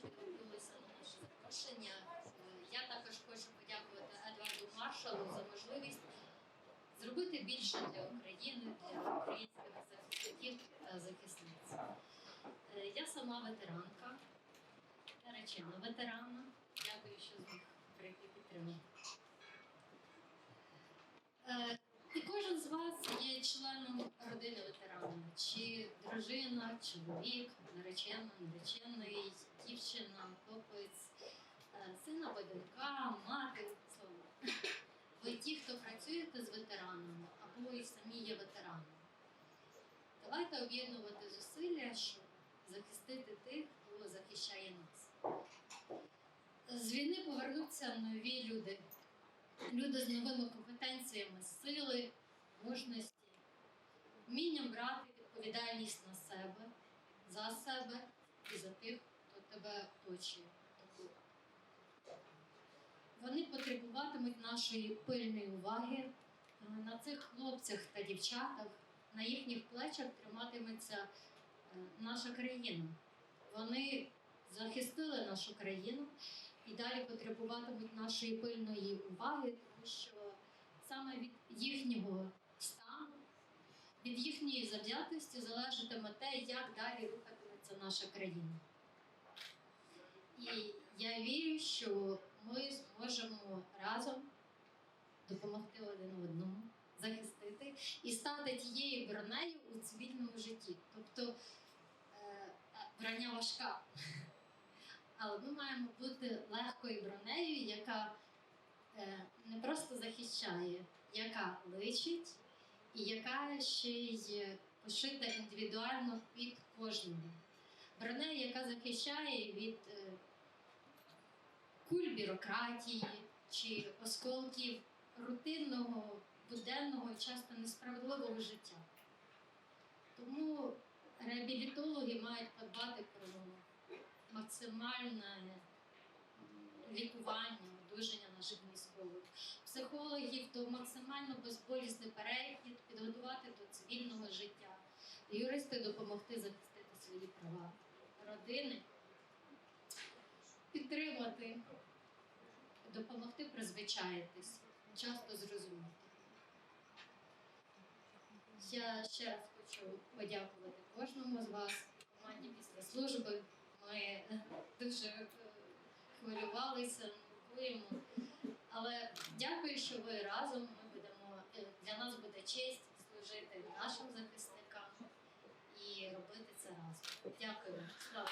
що відгукнулися на наше запрошення. Я також хочу подякувати Едварду Маршалу за можливість зробити більше для України, для українських захисників та захисниць. Е, Я сама ветеранка, наречена ветерана. Дякую, що зміг прийти підтримати. Е, І кожен з вас є членом родини ветерана, чи дружина, чоловік, донька, мати, слово. Ви ті, хто працюєте з ветеранами, або і самі є ветеранами. Давайте об'єднувати зусилля, щоб захистити тих, хто захищає нас. З війни повернуться нові люди, люди з новими компетенціями, сили, мужності, вмінням брати відповідальність на себе, за себе і за тих, хто тебе оточує. Вони потребуватимуть нашої пильної уваги. Е, На цих хлопцях та дівчатах, на їхніх плечах триматиметься е, наша країна. Вони захистили нашу країну і далі потребуватимуть нашої пильної уваги, тому що саме від їхнього стану, від їхньої завзятості залежатиме те, як далі рухатиметься наша країна. Я вірю, що ми зможемо разом допомогти один одному, захистити і стати тією бронею у цивільному житті. Тобто е, броня важка, але ми маємо бути легкою бронею, яка е, не просто захищає, яка личить, і яка ще й пошита індивідуально під кожного. Бронею, яка захищає від е, куль бюрократії чи осколків рутинного, буденного, часто несправедливого життя. Тому реабілітологи мають подбати про максимальне лікування, одужання наших військових. Психологів то максимально безболісний перехід, підготувати до цивільного життя. Юристи допомогти захистити свої права. Родини підтримати, допомогти призвичаїтись, часто зрозуміти. Я ще раз хочу подякувати кожному з вас, команді після служби. Ми е, дуже е, хвилювалися, нервуємо. Але дякую, що ви разом. Ми будемо е, для нас буде честь служити нашим захисникам і робити це разом. Дякую. Слава!